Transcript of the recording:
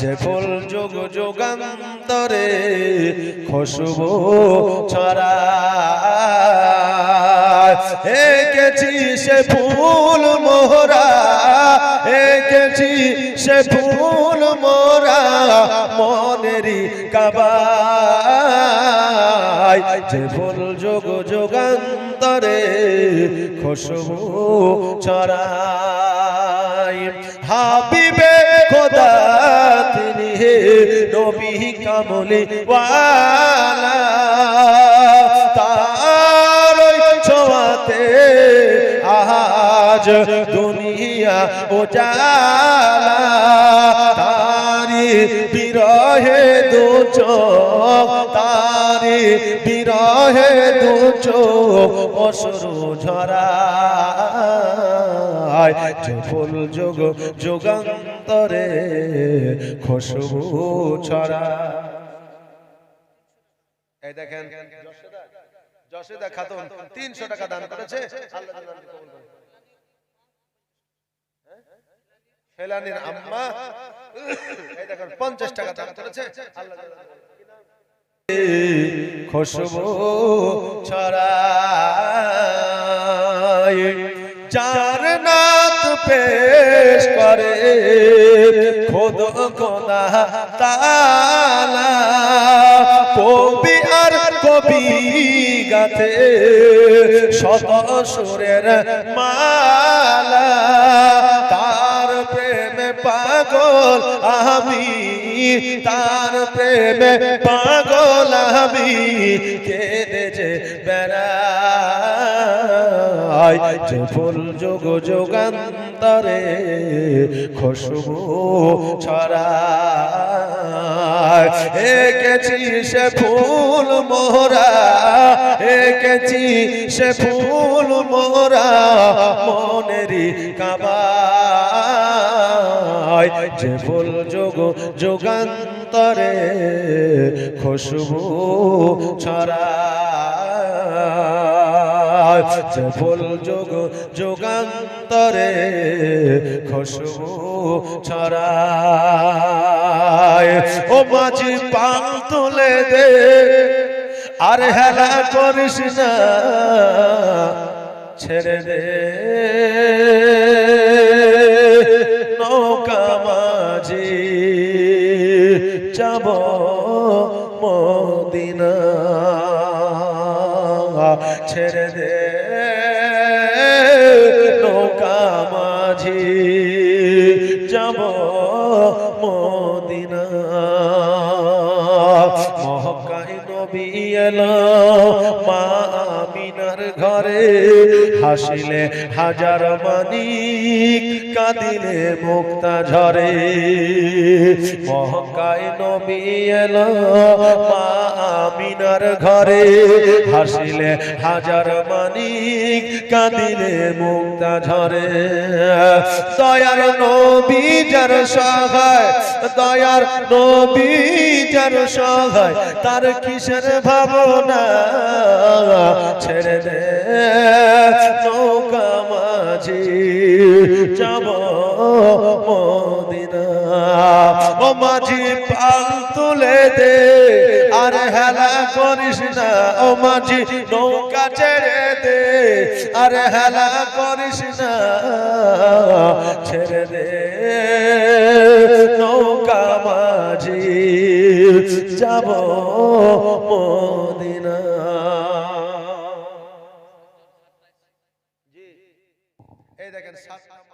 যে ফুল যোগ যোগান্তরে খুশবু ছড়া। এঁকেছি সে ফুল মোহরা, এঁকেছি সে ফুল মোরা মনেরই কাবাই যে ফুল যোগ যোগান্তরে খুশবু ছড়াই হাবিবে খোদা নবী কামলি ওয়ালা। আজ দুনিয়া ওজালা তারি বিরহে দু তারি বিরহে দু চোখ অসরু ঝরা। যে ফুল যোগ যোগান্তরে খুশবু ছড়া। এই দেখেন যশোদা খাতুন তিনশো টাকা দান করেছে। ফেলানির আম্মা এই দেখেন পঞ্চাশ টাকা দান করেছে। আল্লাহ খুশবু ছড়ায়। যার পেশ করে। খোদ খোদা তালা, কবি আর কবি গাথে, শত সুরের মালা। তার প্রেমে পাগল আমি, তার প্রেমে পাগল আমি। কেঁদে যে বেড়াই যে ফুল যোগ যোগান্তরে খুশবু ছড়ায়। এঁকেছি সে ফুল মোরা এঁকেছি সে ফুল মোরা মনেরই কাবায়। যে ফুল যোগ যোগান্তরে খুশবু ছড়ায়। যে ফুল যোগ, যোগান্তরে খুশবু ছড়ায়। ও মাঝি পান তুলে দে, আর হেলা করিস না, ছেড়ে দে। নৌকা মাঝি, যাব মদিনা, ছেড়ে মাঝি যাব মদিনা। মহকাই নবী এলো। হাসিলে হাজার মানিক কাঁদিলে মুক্তা ঝরে। মহকায় নবী এলো মা ঘরে। হাসিলে হাজার মানিক কাঁদিলে মুক্তা ঝরে। দয়ার নবী যার সহায়, দয়ার নবী যার সহায়, তার কিসের ভাবনা? ছেড়ে দে। নৌকা মাঝি যাব মদিনা। ও মাঝি পাল তুলে দে, আর হেলা করিস না। ও মাঝি নৌকা ছেড়ে দে, আর হেলা করিস না। ছেড়ে দে, নৌকা মাঝি যাব মদিনা। এই দেখেন সাতটা মায়া